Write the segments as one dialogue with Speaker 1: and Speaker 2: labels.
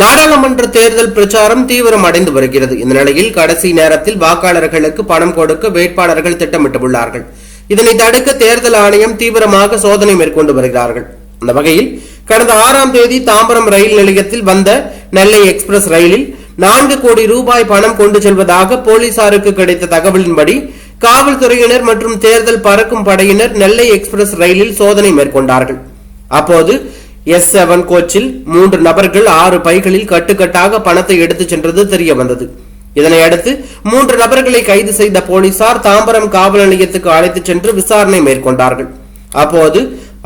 Speaker 1: நாடாளுமன்ற தேர்தல் பிரச்சாரம் தீவிரம் அடைந்து வருகிறது. இந்த நிலையில் கடைசி நேரத்தில் வாக்காளர்களுக்கு பணம் கொடுக்க வேட்பாளர்கள் திட்டமிட்டுள்ளார்கள். இதனை தடுக்க தேர்தல் ஆணையம் தீவிரமாக சோதனை மேற்கொண்டு வருகிறார்கள். அந்த வகையில் கடந்த ஆறாம் தேதி தாம்பரம் ரயில் நிலையத்தில் வந்த நெல்லை எக்ஸ்பிரஸ் ரயிலில் நான்கு கோடி ரூபாய் பணம் கொண்டு செல்வதாக போலீசாருக்கு கிடைத்த தகவலின்படி காவல்துறையினர் மற்றும் தேர்தல் பறக்கும் படையினர் நெல்லை எக்ஸ்பிரஸ் ரயிலில் சோதனை மேற்கொண்டார்கள். அப்போது எஸ் செவன் கோச்சில் மூன்று நபர்கள் ஆறு பைகளில் கட்டுக்கட்டாக பணத்தை எடுத்துச் சென்றது தெரிய வந்தது இதனையடுத்து மூன்று நபர்களை கைது செய்த போலீசார் தாம்பரம் காவல் நிலையத்துக்கு அழைத்துச் சென்று விசாரணை மேற்கொண்டார்கள். அப்போது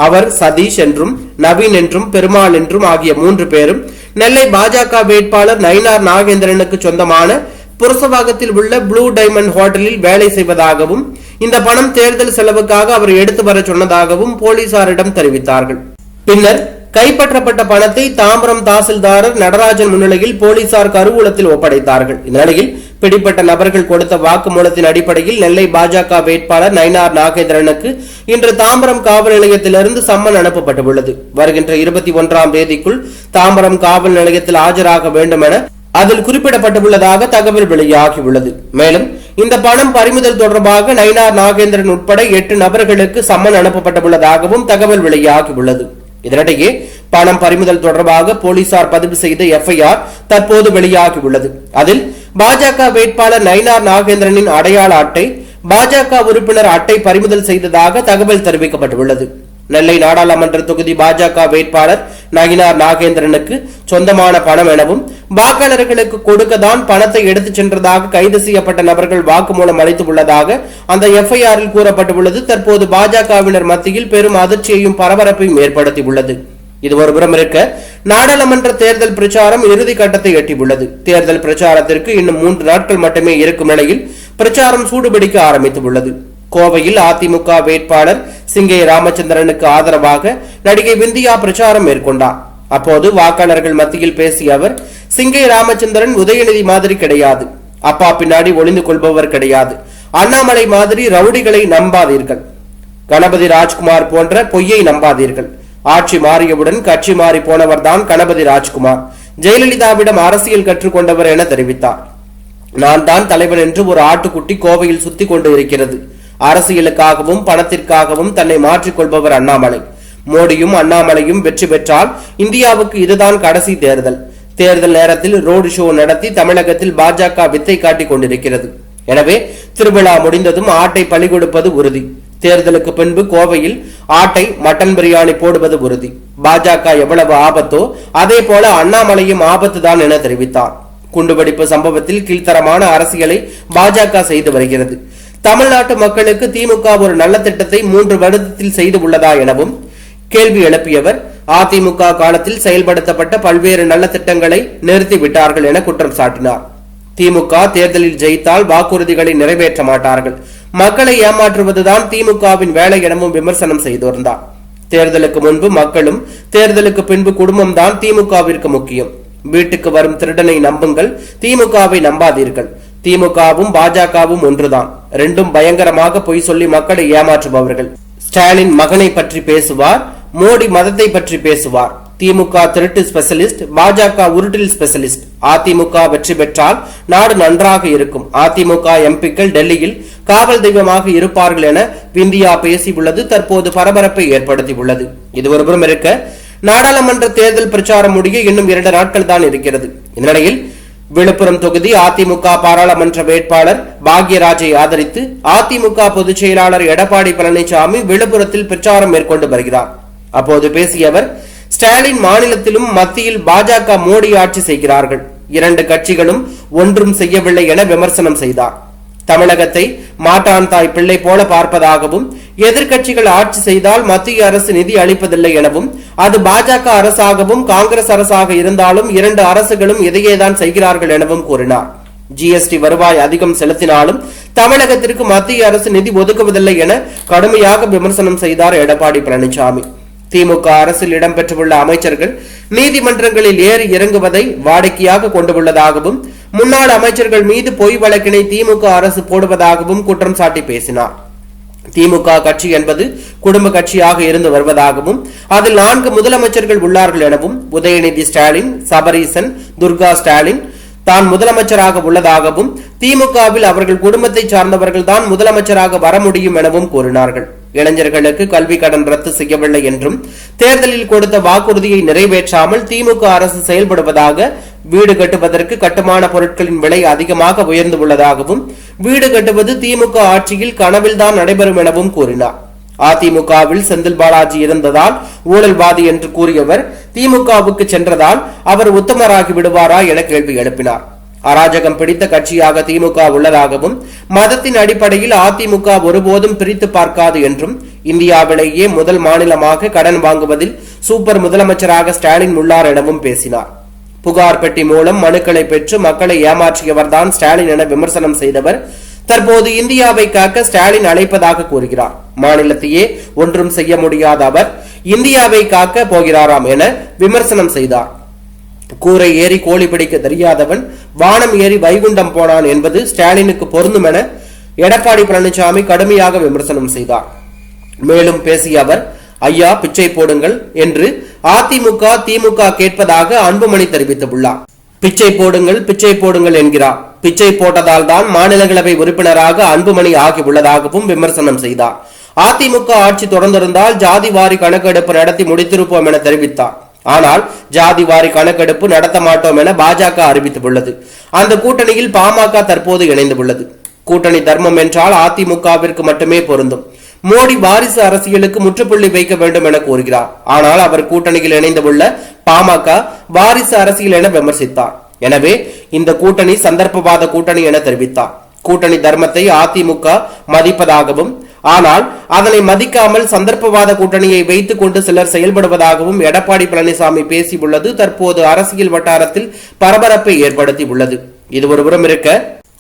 Speaker 1: அவர் சதீஷ் என்றும் நவீன் என்றும் பெருமாள் என்றும் ஆகிய மூன்று பேரும் நெல்லை பாஜக வேட்பாளர் நயினார் நாகேந்திரனுக்கு சொந்தமான புரசவாகத்தில் உள்ள ப்ளூ டைமண்ட் ஹோட்டலில் வேலை செய்வதாகவும் இந்த பணம் தேர்தல் செலவுக்காக அவர் எடுத்து வர சொன்னதாகவும் போலீசாரிடம் தெரிவித்தார்கள். பின்னர் கைப்பற்றப்பட்ட பணத்தை தாம்பரம் தாசில்தாரர் நடராஜன் முன்னிலையில் போலீசார் கருவூலத்தில் ஒப்படைத்தார்கள். இந்நிலையில் பிடிப்பட்ட நபர்கள் கொடுத்த வாக்குமூலத்தின் அடிப்படையில் நெல்லை பாஜக வேட்பாளர் நயினார் நாகேந்திரனுக்கு இன்று தாம்பரம் காவல் நிலையத்திலிருந்து சம்மன் அனுப்பப்பட்டுள்ளது. வருகின்ற இருபத்தி ஒன்றாம் தேதிக்குள் தாம்பரம் காவல் நிலையத்தில் ஆஜராக வேண்டும் என அதில் குறிப்பிடப்பட்டுள்ளதாக தகவல் வெளியாகியுள்ளது. மேலும் இந்த பணம் பறிமுதல் தொடர்பாக நயினார் நாகேந்திரன் உட்பட எட்டு நபர்களுக்கு சம்மன் அனுப்பப்பட்டுள்ளதாகவும் தகவல் வெளியாகியுள்ளது. இதனிடையே பணம் பறிமுதல் தொடர்பாக போலீசார் பதிவு செய்த எஃப்ஐஆர் தற்போது வெளியாகியுள்ளது. அதில் பாஜக வேட்பாளர் நயினார் நாகேந்திரனின் அடையாள அட்டை பாஜக உறுப்பினர் அட்டை பறிமுதல் செய்ததாக தகவல் தெரிவிக்கப்பட்டுள்ளது. நெல்லை நாடாளுமன்ற தொகுதி பாஜக வேட்பாளர் நயினார் நாகேந்திரனுக்கு சொந்தமான பணம் எனவும் வாக்காளர்களுக்கு கொடுக்கத்தான் பணத்தை எடுத்துச் சென்றதாக கைது செய்யப்பட்ட நபர்கள் வாக்குமூலம் அளித்துள்ளதாக அந்த எஃப்ஐஆரில் கூறப்பட்டுள்ளது. தற்போது பாஜகவினர் மத்தியில் பெரும் அதிர்ச்சியையும் பரபரப்பையும் ஏற்படுத்தியுள்ளது. இது ஒருபுறம் இருக்க நாடாளுமன்ற தேர்தல் பிரச்சாரம் இறுதி கட்டத்தை எட்டியுள்ளது. தேர்தல் பிரச்சாரத்திற்கு இன்னும் மூன்று நாட்கள் மட்டுமே இருக்கும் நிலையில் பிரச்சாரம் சூடுபிடிக்க ஆரம்பித்துள்ளது. கோவையில் அதிமுக வேட்பாளர் சிங்கை ராமச்சந்திரனுக்கு ஆதரவாக நடிகை விந்தியா பிரச்சாரம் மேற்கொண்டார். அப்போது வாக்காளர்கள் மத்தியில் பேசிய அவர் சிங்கை ராமச்சந்திரன் உதயநிதி மாதிரி கிடையாது. அப்பா பின்னாடி ஒளிந்து கொள்பவர் கிடையாது. அண்ணாமலை மாதிரி ரவுடிகளை நம்பாதீர்கள். கணபதி ராஜ்குமார் போன்ற பொய்யை நம்பாதீர்கள். ஆட்சி மாறியவுடன் கட்சி மாறி போனவர்தான் கணபதி ராஜ்குமார். ஜெயலலிதாவிடம் அரசியல் கற்றுக்கொண்டவர் என தெரிவித்தார். நான் தான் தலைவன் என்று ஒரு ஆட்டுக்குட்டி கோவையில் சுத்தி கொண்டு இருக்கிறது. அரசியலுக்காகவும் பணத்திற்காகவும் தன்னை மாற்றிக்கொள்பவர் அண்ணாமலை. மோடியும் அண்ணாமலையும் வெற்றி பெற்றால் இந்தியாவுக்கு இதுதான் கடைசி தேர்தல். தேர்தல் நேரத்தில் ரோடு ஷோ நடத்தி தமிழகத்தில் பாஜக வித்தை காட்டிக் கொண்டிருக்கிறது. எனவே திருவிழா முடிந்ததும் ஆட்டை பலி கொடுப்பது உறுதி. தேர்தலுக்கு பின்பு கோவையில் ஆட்டை மட்டன் பிரியாணி போடுவது உறுதி. பாஜக எவ்வளவு ஆபத்தோ அதே போல அண்ணாமலையும் ஆபத்து தான் என தெரிவித்தார். குண்டுவெடிப்பு சம்பவத்தில் கீழ்த்தரமான அரசியலை பாஜக செய்து வருகிறது. தமிழ்நாட்டு மக்களுக்கு திமுக ஒரு நல்ல திட்டத்தை மூன்று வருடத்தில் செய்து உள்ளதா எனவும் கேள்வி எழுப்பியவர் அதிமுக காலத்தில் செயல்படுத்தப்பட்ட பல்வேறு நல்ல திட்டங்களை நிறுத்தி விட்டார்கள் என குற்றம் சாட்டினார். திமுக தேர்தலில் ஜெயித்தால் வாக்குறுதிகளை நிறைவேற்ற மாட்டார்கள். மக்களை ஏமாற்றுவதுதான் திமுகவின் வேலை எனவும் விமர்சனம் செய்திருந்தார். தேர்தலுக்கு முன்பு மக்களும் தேர்தலுக்கு பின்பு குடும்பம் தான் திமுகவிற்கு முக்கியம். வீட்டுக்கு வரும் திருடனை நம்புங்கள் திமுகவை நம்பாதீர்கள். திமுகவும் பாஜகவும் ஒன்றுதான். ரெண்டும் பயங்கரமாக பொய் சொல்லி மக்களை ஏமாற்றுபவர்கள். ஸ்டாலின் மகனை பற்றி பேசுவார் மோடி மதத்தை பற்றி பேசுவார். திமுக திருட்டு ஸ்பெஷலிஸ்ட் பாஜக உருட்டில் ஸ்பெஷலிஸ்ட். அதிமுக வெற்றி பெற்றால் நாடு நன்றாக இருக்கும். அதிமுக எம்பிக்கள் டெல்லியில் காவல் தெய்வமாக இருப்பார்கள் என விந்தியா பேசியுள்ளது. தற்போது பரபரப்பை ஏற்படுத்தியுள்ளது. இது ஒருபுறம் இருக்க நாடாளுமன்ற தேர்தல் பிரச்சாரம் முடிய இன்னும் இரண்டு நாட்கள் தான் இருக்கிறது. இந்நிலையில் விழுப்புரம் தொகுதி அதிமுக பாராளுமன்ற வேட்பாளர் பாக்யராஜை ஆதரித்து அதிமுக பொதுச் செயலாளர் எடப்பாடி பழனிசாமி விழுப்புரத்தில் பிரச்சாரம் மேற்கொண்டு வருகிறார். அப்போது பேசிய அவர் ஸ்டாலின் மாநிலத்திலும் மத்தியில் பாஜக மோடி ஆட்சி செய்கிறார்கள். இரண்டு கட்சிகளும் ஒன்றும் செய்யவில்லை என விமர்சனம் செய்தார். தமிழகத்தை மாட்டான் தாய் பிள்ளை போல பார்ப்பதாகவும் எதிர்க்கட்சிகள் ஆட்சி செய்தால் மத்திய அரசு நிதி அளிப்பதில்லை எனவும் அது பாஜக அரசாகவும் காங்கிரஸ் அரசாக இருந்தாலும் இரண்டு அரசுகளும் இதையேதான் செய்கிறார்கள் எனவும் கூறினார். ஜிஎஸ்டி வருவாய் அதிகம் செலுத்தினாலும் தமிழகத்திற்கு மத்திய அரசு நிதி ஒதுக்குவதில்லை என கடுமையாக விமர்சனம் செய்தார் எடப்பாடி பழனிசாமி. திமுக அரசில் இடம்பெற்றுள்ள அமைச்சர்கள் நீதிமன்றங்களில் ஏறி இறங்குவதை வாடிக்கையாக கொண்டுள்ளதாகவும் முன்னாள் அமைச்சர்கள் மீது பொய் வழக்கினை திமுக அரசு போடுவதாகவும் குற்றம் சாட்டி பேசினார். திமுக கட்சி என்பது குடும்ப கட்சியாக இருந்து வருவதாகவும் அதில் நான்கு முதலமைச்சர்கள் உள்ளார்கள் எனவும் உதயநிதி ஸ்டாலின் சபரீசன் துர்கா ஸ்டாலின் தான் முதலமைச்சராக உள்ளதாகவும் திமுகவில் அவர்கள் குடும்பத்தை சார்ந்தவர்கள் தான் முதலமைச்சராக வர முடியும் எனவும் கூறினார்கள். இளைஞர்களுக்கு கல்வி கடன் ரத்து செய்யவில்லை என்றும் தேர்தலில் கொடுத்த வாக்குறுதியை நிறைவேற்றாமல் திமுக அரசு செயல்படுவதாக வீடு கட்டுவதற்கு கட்டுமான பொருட்களின் விலை அதிகமாக உயர்ந்து உள்ளதாகவும் வீடு கட்டுவது திமுக ஆட்சியில் கனவில்தான் நடைபெறும் எனவும் கூறினார். அதிமுகவில் செந்தில் பாலாஜி இருந்ததால் ஊழல்வாதி என்று கூறியவர் திமுகவுக்கு சென்றதால் அவர் உத்தமராகி விடுவாரா என கேள்வி எழுப்பினார். அராஜகம் பிடித்த கட்சியாக திமுக உள்ளதாகவும் மதத்தின் அடிப்படையில் அதிமுக ஒருபோதும் பிரித்து பார்க்காது என்றும் இந்தியாவிலேயே முதல் மாநிலமாக கடன் வாங்குவதில் சூப்பர் முதலமைச்சராக ஸ்டாலின் உள்ளார் எனவும் பேசினார். புகார் பெட்டி மூலம் மனுக்களை பெற்று மக்களை ஏமாற்றியவர்தான் ஸ்டாலின் என விமர்சனம் செய்தவர் தற்போது இந்தியாவை காக்க ஸ்டாலின் அழைப்பதாக கூறுகிறார். மாநிலத்தையே ஒன்றும் செய்ய முடியாத அவர் இந்தியாவை காக்க போகிறாராம் என விமர்சனம் செய்தார். கூரை ஏறி கோழி பிடிக்க தெரியாதவன் வானம் ஏறி வைகுண்டம் போனான் என்பது ஸ்டாலினுக்கு பொருந்தும் என எடப்பாடி பழனிசாமி கடுமையாக விமர்சனம் செய்தார். மேலும் பேசிய அவர் ஐயா பிச்சை போடுங்கள் என்று அதிமுக திமுக கேட்பதாக அன்புமணி தெரிவித்துள்ளார். பிச்சை போடுங்கள் பிச்சை போடுங்கள் என்கிறார். பிச்சை போட்டதால் தான் மாநிலங்களவை உறுப்பினராக அன்புமணி ஆகியுள்ளதாகவும் விமர்சனம் செய்தார். அதிமுக ஆட்சி தொடர்ந்திருந்தால் ஜாதி வாரி கணக்கெடுப்பு நடத்தி முடித்திருப்போம் என தெரிவித்தார். ஆனால் ஜாதி வாரி கணக்கெடுப்பு நடத்த மாட்டோம் என பாஜக அறிவித்துள்ளது. அந்த கூட்டணியில் பாமக தற்போது இணைந்துள்ளது. கூட்டணி தர்மம் என்றால் அதிமுகவிற்கு மட்டுமே பொருந்தும். மோடி வாரிசு அரசியலுக்கு முற்றுப்புள்ளி வைக்க வேண்டும் என கூறுகிறார். ஆனால் அவர் கூட்டணியில் இணைந்துள்ள பாமக வாரிசு அரசியல் என விமர்சித்தார். எனவே இந்த கூட்டணி சந்தர்ப்பவாத கூட்டணி என தெரிவித்தார். கூட்டணி தர்மத்தை அதிமுக மதிப்பதாகவும் ஆனால் அதனை மதிக்காமல் சந்தர்ப்பவாத கூட்டணியை வைத்துக் கொண்டு சிலர் செயல்படுவதாகவும் எடப்பாடி பழனிசாமி பேசியுள்ளது. தற்போது அரசியல் வட்டாரத்தில் பரபரப்பை ஏற்படுத்தி உள்ளது இது ஒருபுறம் இருக்க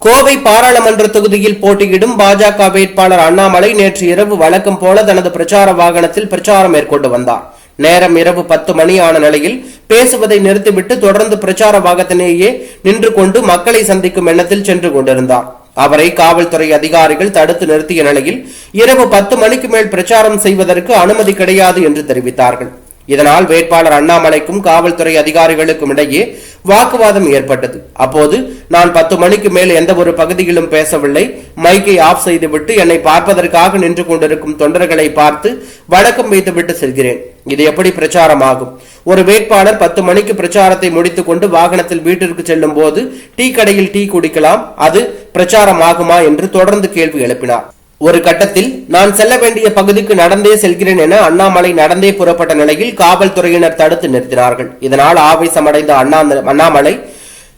Speaker 1: கோவை பாராளுமன்ற தொகுதியில் போட்டியிடும் பாஜக வேட்பாளர் அண்ணாமலை நேற்று இரவு வழக்கம் போல தனது பிரச்சார வாகனத்தில் பிரச்சாரம் மேற்கொண்டு வந்தார். நேரம் இரவு பத்து மணி ஆன நிலையில் பேசுவதை நிறுத்திவிட்டு தொடர்ந்து பிரச்சார வாகத்தினேயே நின்று கொண்டு மக்களை சந்திக்கும் எண்ணத்தில் சென்று கொண்டிருந்தார். அவரை காவல்துறை அதிகாரிகள் தடுத்து நிறுத்திய நிலையில் இரவு பத்து மணிக்கு மேல் பிரச்சாரம் செய்வதற்கு அனுமதி கிடையாது என்று தெரிவித்தார்கள். இதனால் வேட்பாளர் அண்ணாமலைக்கும் காவல்துறை அதிகாரிகளுக்கும் இடையே வாக்குவாதம் ஏற்பட்டது. அப்போது நான் பத்து மணிக்கு மேல் எந்த ஒரு பகுதியிலும் பேசவில்லை. மைக்கை ஆஃப் செய்துவிட்டு என்னை பார்ப்பதற்காக நின்று கொண்டிருக்கும் தொண்டர்களை பார்த்து வழக்கம் வைத்துவிட்டு செல்கிறேன். இது எப்படி பிரச்சாரமாகும்? ஒரு வேட்பாளர் பத்து மணிக்கு பிரச்சாரத்தை முடித்துக் கொண்டு வாகனத்தில் வீட்டிற்கு செல்லும் போது டீ கடையில் டீ குடிக்கலாம். அது பிரச்சாரமாகுமா என்று தொடர்ந்து கேள்வி எழுப்பினார். ஒரு கட்டத்தில் நான் செல்ல வேண்டிய பகுதிக்கு நடந்தே செல்கிறேன் என அண்ணாமலை நடந்தே புறப்பட்ட நிலையில் காவல்துறையினர் தடுத்து நிறுத்தினார்கள். இதனால் ஆவேசமடைந்த அண்ணா அண்ணாமலை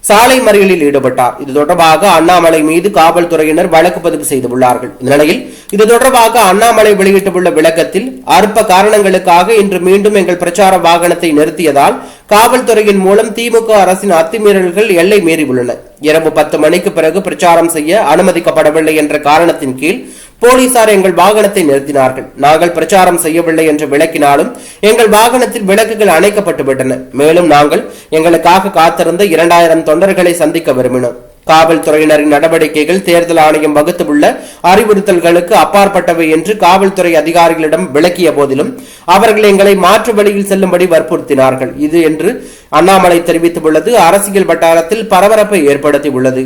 Speaker 1: சாலை மறியலில் ஈடுபட்டார். இது தொடர்பாக அண்ணாமலை மீது காவல்துறையினர் வழக்கு பதிவு செய்துள்ளார்கள் இந்த நிலையில் இது தொடர்பாக அண்ணாமலை வெளியிட்டுள்ள விளக்கத்தில் அற்ப காரணங்களுக்காக இன்று மீண்டும் எங்கள் பிரச்சார வாகனத்தை நிறுத்தியதால் காவல்துறையின் மூலம் திமுக அரசின் அத்துமீறல்கள் எல்லை மீறியுள்ளன. இரவு பத்து மணிக்கு பிறகு பிரச்சாரம் செய்ய அனுமதிக்கப்படவில்லை என்ற காரணத்தின் கீழ் போலீசார் எங்கள் வாகனத்தை நிறுத்தினார்கள். நாங்கள் பிரச்சாரம் செய்யவில்லை என்று விளக்கினாலும் எங்கள் வாகனத்தில் விளக்குகள் அணைக்கப்பட்டு விட்டன. மேலும் நாங்கள் எங்களுக்காக காத்திருந்த இரண்டாயிரம் தொண்டர்களை சந்திக்க விரும்பினோம். காவல்துறையினரின் நடவடிக்கைகள் தேர்தல் ஆணையம் வகுத்துள்ள அறிவுறுத்தல்களுக்கு அப்பாற்பட்டவை என்று காவல்துறை அதிகாரிகளிடம் விளக்கிய போதிலும் அவர்கள் எங்களை மாற்று வழியில் செல்லும்படி வற்புறுத்தினார்கள். இது என்று அண்ணாமலை தெரிவித்துள்ளது. அரசியல் வட்டாரத்தில் பரபரப்பை ஏற்படுத்தியுள்ளது.